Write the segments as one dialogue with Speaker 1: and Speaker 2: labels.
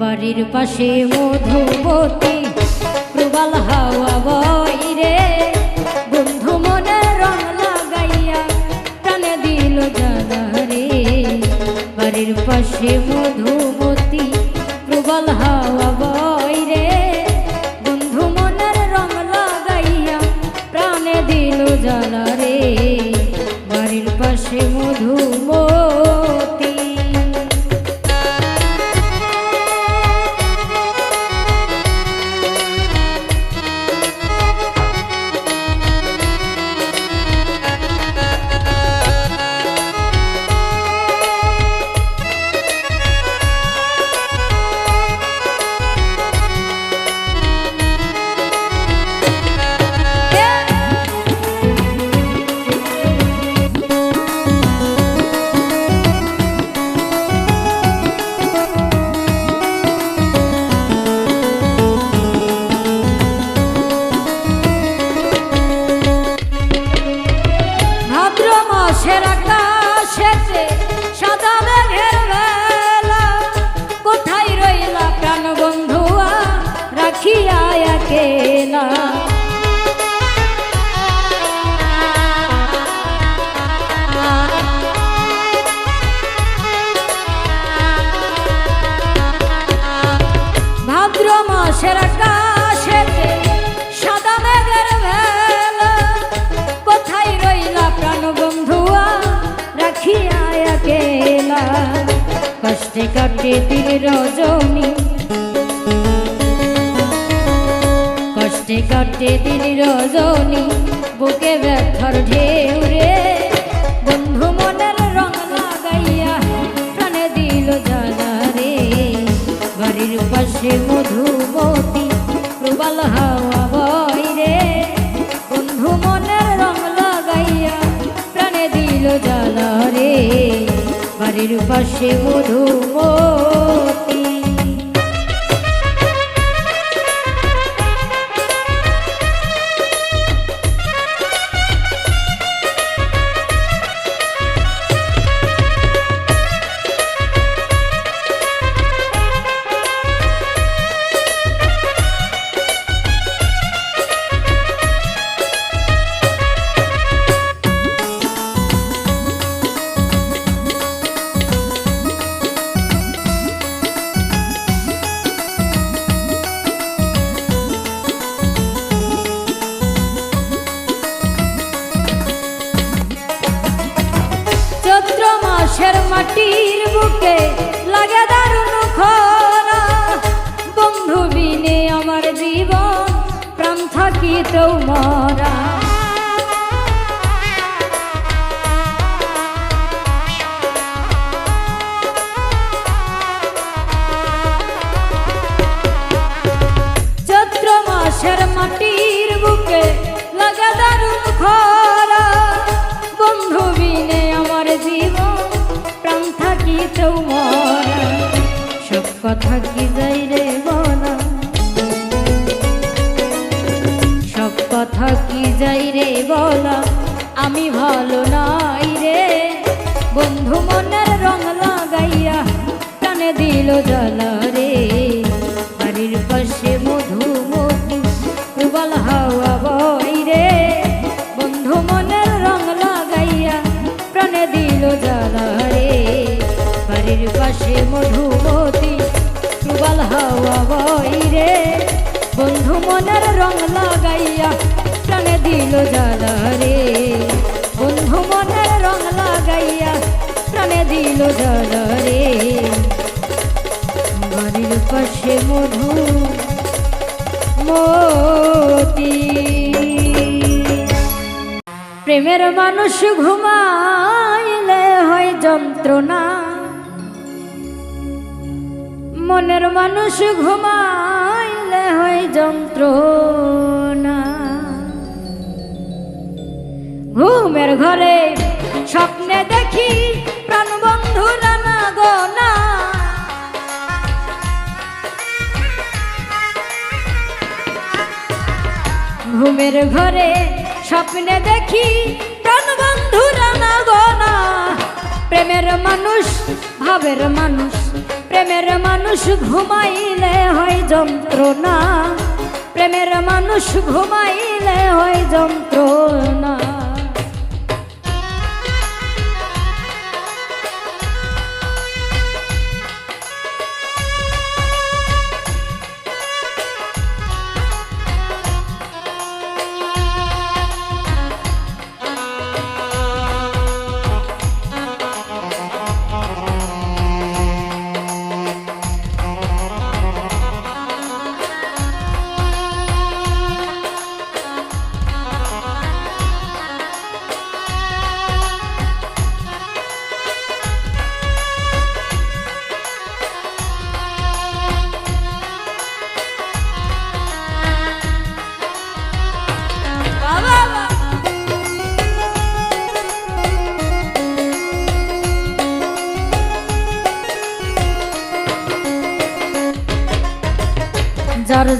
Speaker 1: বাড়ির পাশে মধুবতী প্রবাল হাওয়া কাটে দিন রজনী। কষ্টে কাটে দিন রজনী, বুকে ব্যথার ঢেউ রে। বন্ধু মনের রং লাগাইয়া প্রাণে দিল জানা রে। বাড়ির পাশে মধুমতি প্রবাল হাওয়া বই রে। বন্ধু মনের রং লাগাইয়া দিল জানা বাড়ির পাশে মধুমতি মরা। চৈত্র মাসের মাটির বুকে লাগে খরা। বন্ধু বিনে আমার জীবন, প্রাণ থাকিতেও মরা। সব কথা কি যাই রে যাই রে বলা, আমি ভালো নাই রে। বন্ধু মনের রং লাগাইয়া টানে দিল জ্বালা রে। বাড়ির পাশে মধুমতি প্রবল হাওয়া বই রে। বন্ধু মনের রং লাগাইয়া প্রাণে দিল জ্বালা রে। বাড়ির পাশে মধুমতি প্রবল হাওয়া বই রে। বন্ধু মনের রং লাগাইয়া প্রাণে দিল জ্বালা রে। বন্ধু মনের রং লাগাইয়া প্রাণে দিল জ্বালা রে। বাড়ির পাশে মধু মতি। প্রেমের মানুষ ঘুমাইলে হয় যন্ত্রণা। মনের মানুষ ঘুমাইলে হয় যন্ত্রণা। ঘুমের ঘরে স্বপ্নে দেখি প্রাণ বন্ধু রানা গোনা। ঘুমের ঘরে স্বপ্নে দেখি প্রাণ বন্ধু রানা গোনা। প্রেমের মানুষ, ভাবের মানুষ, প্রেমের মানুষ ঘুমাইলে হয় যন্ত্রণা। প্রেমের মানুষ ঘুমাইলে হয় যন্ত্রণা।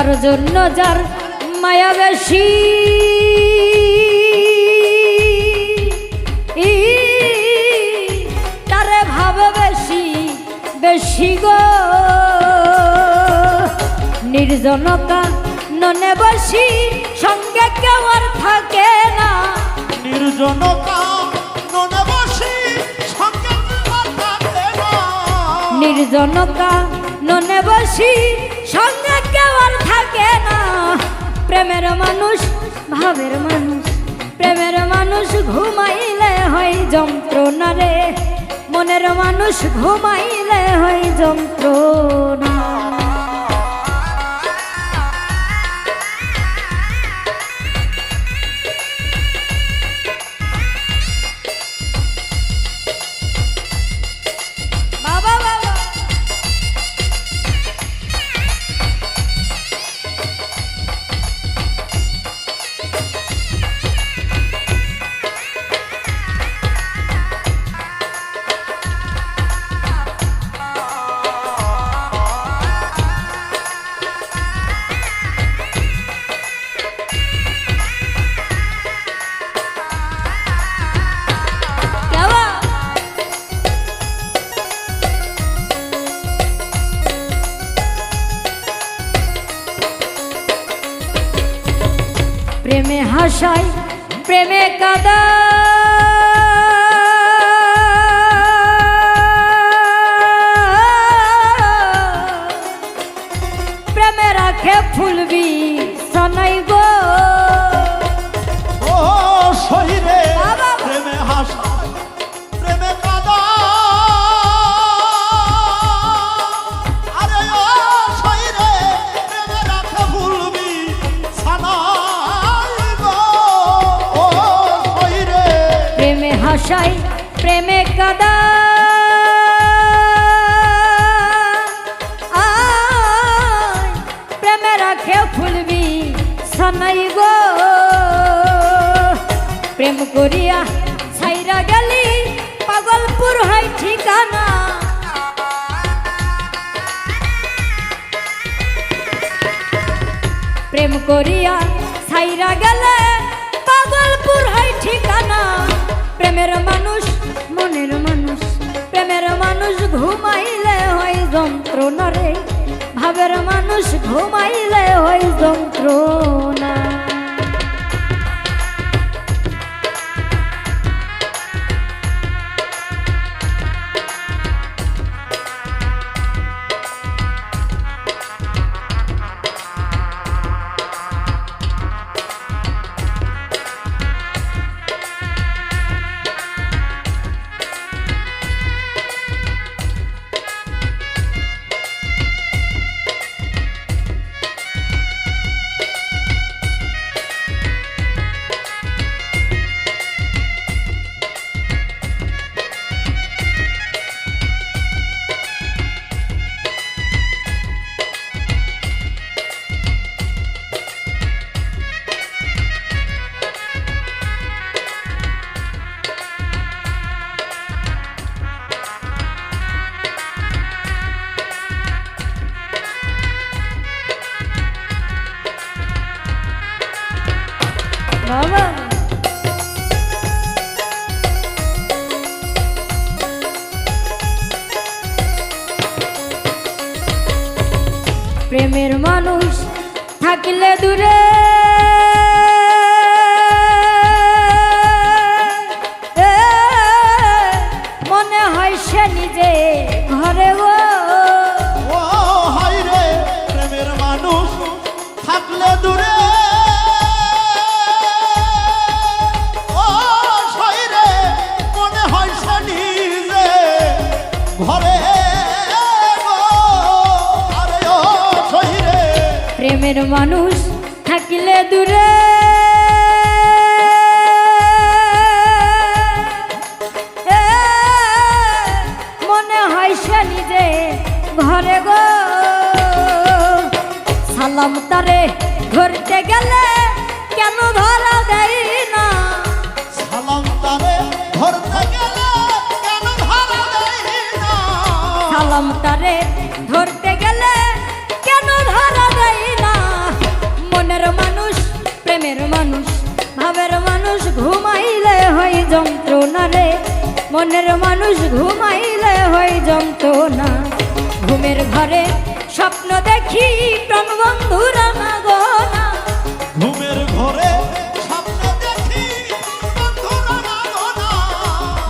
Speaker 1: যার জন্য যার মায়া বেশি। তারে ভাবে বেশি বেশি গো। নির্জনতা ননে বসি সঙ্গে কেউ আর থাকে না।
Speaker 2: নির্জনতা ননে বসি সঙ্গে থাকে না।
Speaker 1: নির্জনতা ননে বসি সঙ্গে প্রেমের মানুষ, ভাবের মানুষ। প্রেমের মানুষ ঘুমাইলে হয় যন্ত্রণা রে মনের মানুষ ঘুমাইলে হয় যন্ত্রণা প্রেমে হাসাই প্রেমে কাদা। প্রেমে ফুলবি সানাই গো।
Speaker 2: প্রেম
Speaker 1: করিয়া ছাইরা গেলি, পাগলপুর হয় ঠিকানা। প্রেম করিয়া ছাইরা গেলে ঘুমাইলে হয় যন্ত্রণা রে ভাবের মানুষ ঘুমাইলে হয় যন্ত্রণা প্রেমের মানুষ থাকলে দূরে।
Speaker 2: প্রেমের মানুষ থাকিলে দূরে। মনে হয় সে নিজে ঘরে গো।
Speaker 1: সালাম তারে মনের মানুষ ঘুমাইলে হয় যন্ত্রণা। ঘুমের ঘরে স্বপ্ন দেখি প্রাণ বন্ধুরা না গো না
Speaker 2: ঘুমের ঘরে স্বপ্ন দেখি।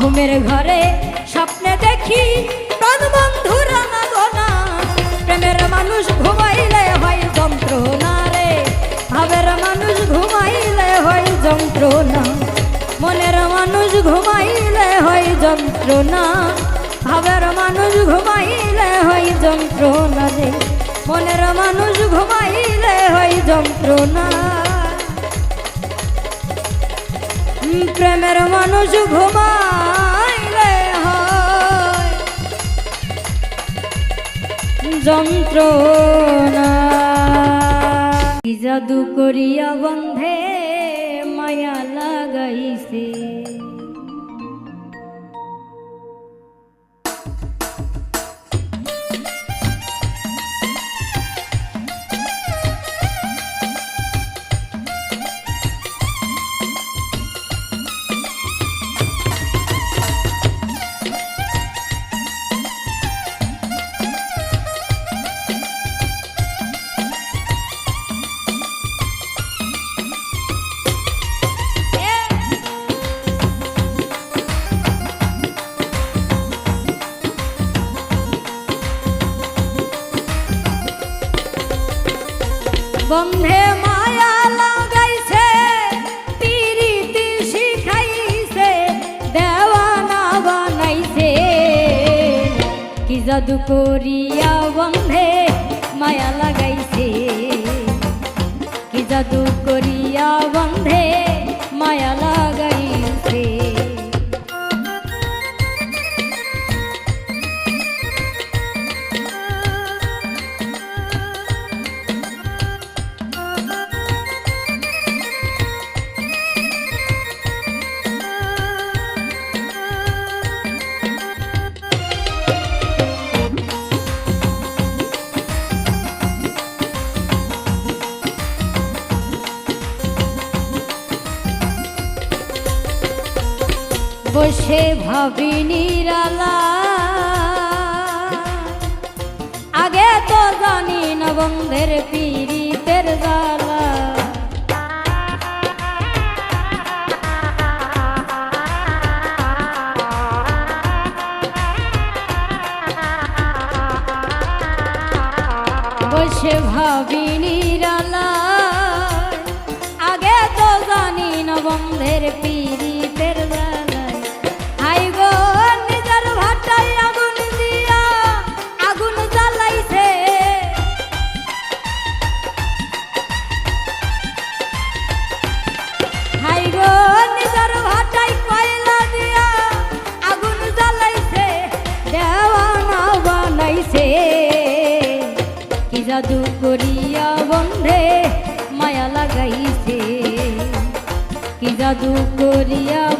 Speaker 1: ঘুমের ঘরে স্বপ্নে দেখি প্রাণ বন্ধুরা না গো না প্রেমের মানুষ ঘুমাইলে হয় যন্ত্রণা রে। ভাবের মানুষ ঘুমাইলে হয় যন্ত্রণা। মনের মানুষ ঘুমাইলে হয় যন্ত্রণা। ভাবের মানুষ ঘুমাইলে হয় যন্ত্রণা রে। মনের মানুষ ঘুমাইলে হয় যন্ত্রণা। প্রেমের মানুষ ঘুমাইলে হয় যন্ত্রণা। জাদু করিয়া বন্ধে ভাবি নিরালা আগে তো জানি না বন্ধের পীড়িতের জ্বালা। বসে ভাবি নিরালা আগে তো জানি না বন্ধের করিয়া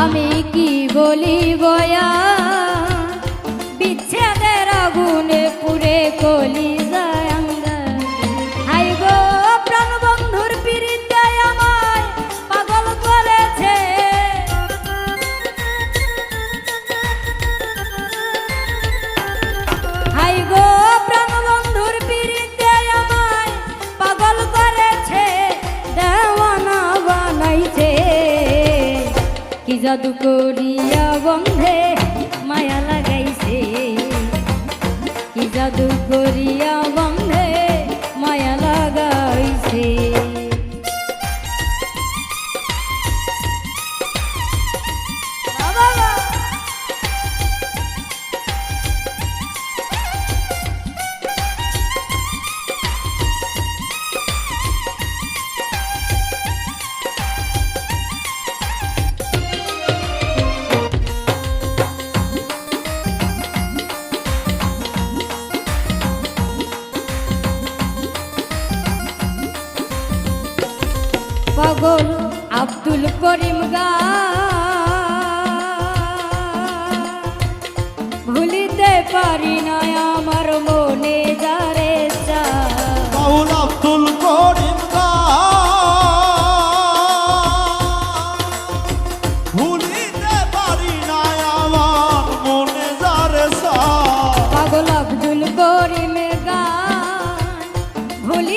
Speaker 1: আমি কি বলি বয়া? বিচ্ছেদের আগুনে পুরে কলি জাদু করিয়া বন্ধে মায়া লাগাইছে। জাদু করিয়া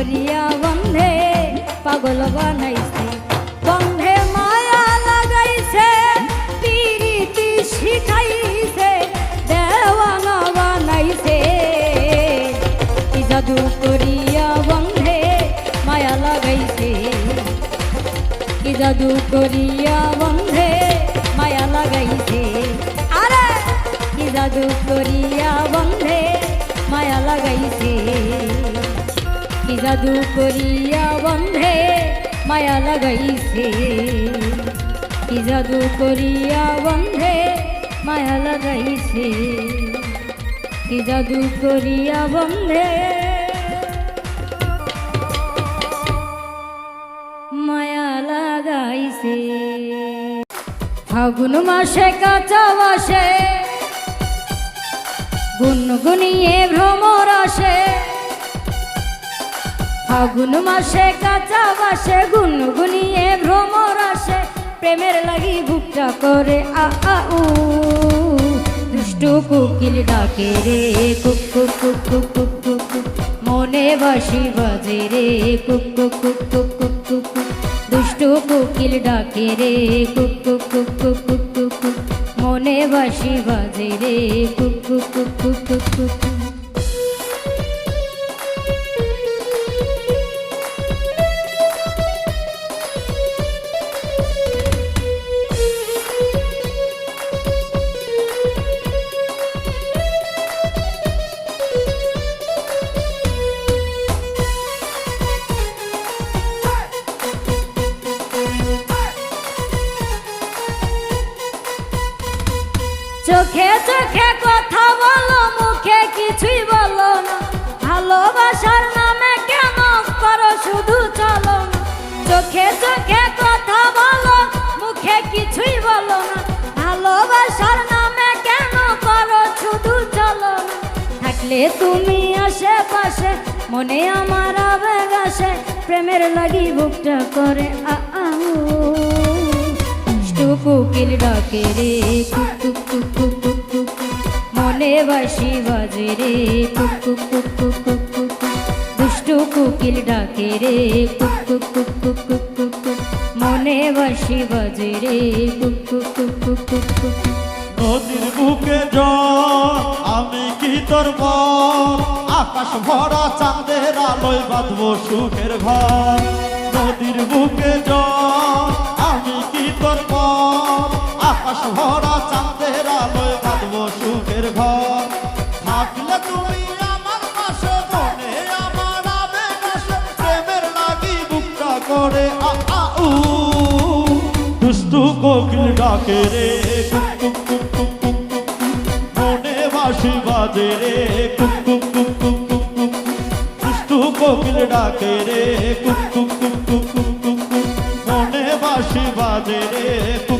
Speaker 1: করিয়া বন্ধে, পাগল বানাইছে। বন্ধে মায়া লাগাইছে, পিরিতি শিখাইছে, দেওয়ানা বানাইছে। কি জাদু করিয়া বন্ধে মায়া লাগাইছে। কি জাদু করিয়া বন্ধে মায়া লাগাইছে। আরে, কি জাদু করিয়া জাদু করিয়া বন্ধে মায়া লাগাইছে কি জাদু করিয়া বন্ধে মায়া লাগাইছে কি জাদু করিয়া বন্ধে মায়া লাগাইছে ফাগুন মাসে কাঁচা বাসে গুনগুনিয়ে ভ্রমর আসে ফাগুন মাসে কাঁচা বাসে গুনগুনিয়ে ভ্রমর আসে প্রেমের লাগি বুকটা করে আ আ কুকিল ডাকে রে কুক কুক কুক কুক কুক কুক কুক। মনে বাসি বাজে রে কুক কুক কুক কুক কুক কুক কুক। দুষ্টু কোকিল ডাকে রে কুক কুক কুক কুক কুক কুক কুক। মনে বাসি বাজে রে কুক কুক কুক কুক কুক কুক কুক। থাকলে তুমি আশেপাশে মনে আমার আবেগ আসে প্রেমের লাগি বুকটা করে কোকিল ডাকে রে কুক কুক কুক কুক কুক কুক। মনে বাসি বাজে রে কুক কুক কুক কুক কুক কুক। দুষ্টু কোকিল ডাকে রে কুক কুক কুক কুক কুক কুক। মনে বাসি বাজে রে কুক কুক কুক কুক কুক কুক।
Speaker 2: নদীর বুকে জল, আমি কি তোর বল আকাশ ভরা চাঁদের আলোয় বাঁধবো সুখের ঘর। নদীর বুকে জল, আমি কি তোর বল আকাশ ভরা চাঁদের আলোয় বাঁধবো সুখের ঘর। থাকলে তুমি আমার পাশে, মনে আমার আবেগ আসে প্রেমের লাগি বুকটা করে, আ আ, উ। দুষ্টু কোকিল ডাকে বাজে রে, কুক কুক কুক কুক কুক কুক। দুষ্টু কোকিল ডাকে রে কুক কুক কুক কুক কুক কুক। মনে বাঁশি বাজে রে, কুক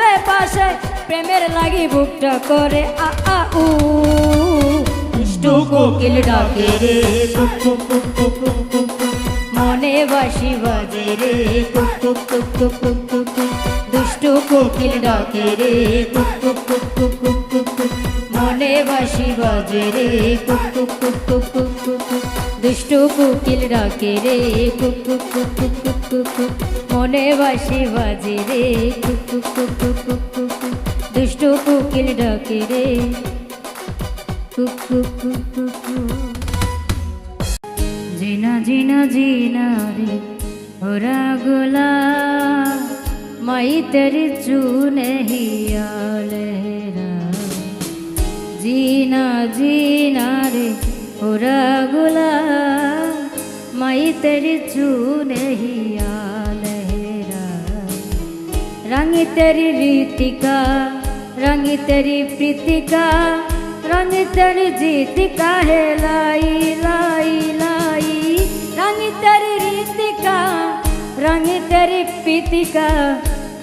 Speaker 1: প্রেমের লাগি বুকটা করে, আ আ, উ দুষ্টু কোকিল ডাকে রে। মনে বাসি বাজে রে। দুষ্টু কোকিল ডাকে রে। মনে বাসি বাজে রে। দুষ্টু কোকিল ডাকে রে। মনে বাসি বাজে রে কুক কুক কুক কুক। দুষ্ট কোকিল ডাকে রে। কুকু কুকু জিনা জিনা জিনা রে ওরা গোলা মাই তেরি চুনে হিয়ালেরা জিনা জিনা রে ওরা গোলা মাই তেরি চুনে হিয়ালেরা রঙ তেরি রীতিকা रंगी तेरी रीतिका रंगी तेरी प्रीतिका रंग तेरी जीतिका है लाई लाई लाई रंग तेरी रीतिका रंग तेरी प्रीतिका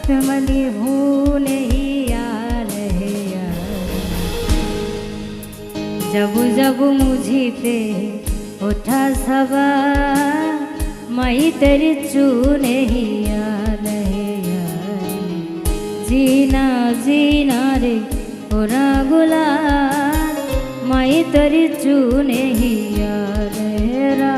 Speaker 1: कमली हूँ नहीं यार है यार जब जब मुझी पे उठा सवा मई तेरी चू नहीं याद है यार জিনা জিনা রে ওরা গোলা মাই তরি চুনে হিয়া রে রা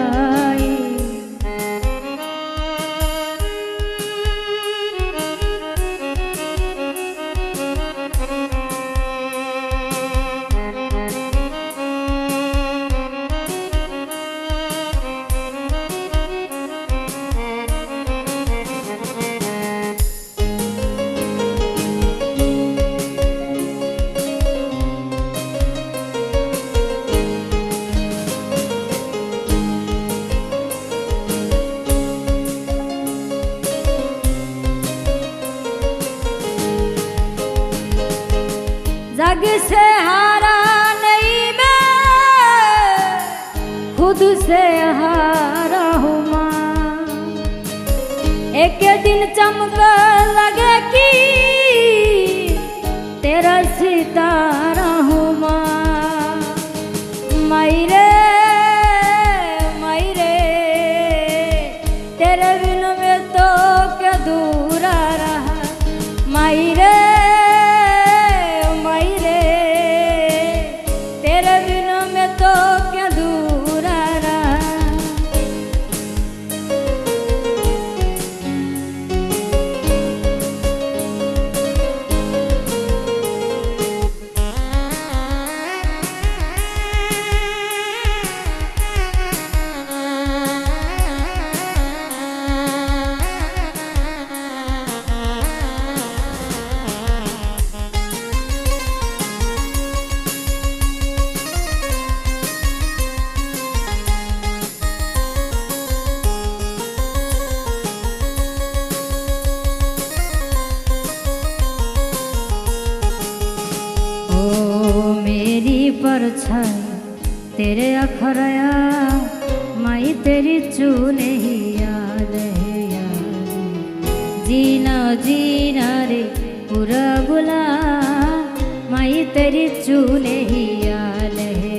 Speaker 1: तेरी चूने ही आल है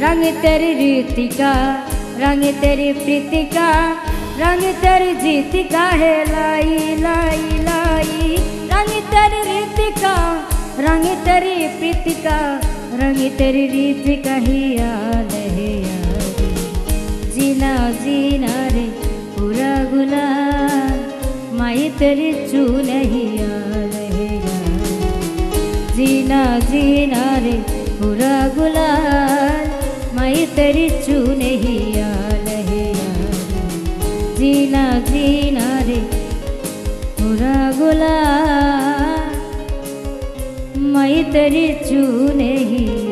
Speaker 1: रंग तेरी रीति का, रंग तेरी प्रीति का, रंग तेरी जीत का है लाई लाई लाई। रंग तेरी रीति का, रंग तेरी प्रीति का, रंग तेरी रीति का ही आल है जीना जीना रे, पूरा गुला माई तेरी चू नहीं आल जीना जीना रे पूरा गुलाल माई तेरी चून ही याद है याद जीना जीना रे पूरा गुलाल माई तेरी चून ही याद